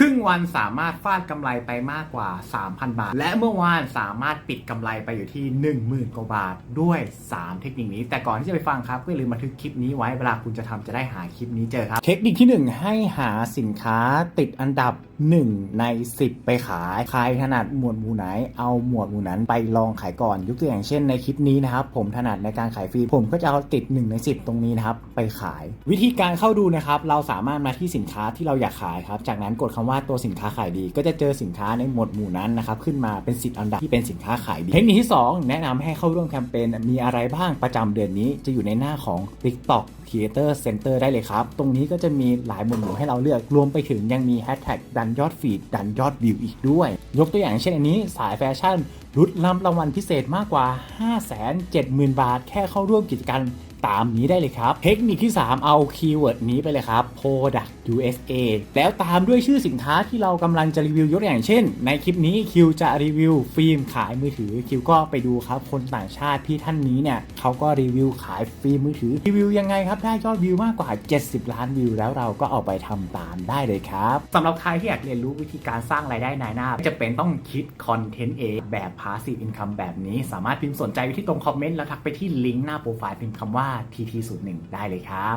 ครึ่งวันสามารถฟาดกำไรไปมากกว่า 3,000 บาท และเมื่อวานสามารถปิดกำไรไปอยู่ที่ 10,000 กว่าบาทด้วย 3 เทคนิคนี้ แต่ก่อนที่จะไปฟังครับก็อย่าลืมบันทึกคลิปนี้ไว้เวลาคุณจะทำจะได้หาคลิปนี้เจอครับ เทคนิคที่ 1 ให้หาสินค้าติดอันดับ1 ใน 10 ไปขายใครถนัดหมวดหมู่ไหน เอาหมวดหมู่นั้นไปลองขายก่อน ยกตัวอย่างเช่นในคลิปนี้นะครับผมถนัดในการขายฟรีผมก็จะเอาติด 1 ใน 10 ตรงนี้นะครับไปขาย วิธีการเข้าดูนะครับเราสามารถมาที่สินค้าที่เราอยากขายครับจากนั้นกดคำว่าตัวสินค้าขายดี ก็จะเจอสินค้าในหมวดหมู่นั้นนะครับขึ้นมาเป็น 10 อันดับที่เป็นสินค้าขายดีเทคนิคที่ 2 แนะนำให้เข้าร่วมแคมเปญมีอะไรบ้างประจำเดือนนี้ จะอยู่ในหน้าของ TikTok Creator Center ได้เลยครับตรงนี้ก็จะมีหลายหมวดหมู่ให้เราเลือกรวมไปถึงยังมีแฮชแท็กดันยอดฟีดดันยอดวิวอีกด้วย ยกตัวอย่างเช่นอันนี้สายแฟชั่น รุดรับรางวัลพิเศษมากกว่า 570,000 บาท แค่เข้าร่วมกิจกรรมตามนี้ได้เลยครับ เทคนิคที่ 3 เอาคีย์เวิร์ดนี้ไปเลยครับ Product USA แล้วตามด้วยชื่อสินค้าที่เรากำลังจะรีวิวยกอย่างเช่น ในคลิปนี้คิวจะรีวิวฟิล์มขายมือถือคิวก็ไปดูครับ คนต่างชาติพี่ท่านนี้เนี่ยเขาก็รีวิวขายฟิล์มมือถือรีวิวยังไงครับ ได้ยอดวิวมากกว่า 70 ล้านวิว แล้วเราก็เอาไปทำตามได้เลยครับสำหรับใครที่อยากเรียนรู้วิธีการสร้างรายได้ในหน้าจะเป็นต้องคิดคอนเทนต์เองแบบ passive income แบบนี้สามารถพิมพ์สนใจไว้ที่ตรงคอมเมนต์แล้วทักไปที่ลิงก์หน้าโปรไฟล์พิมพ์คำว่า TT01 ได้เลยครับ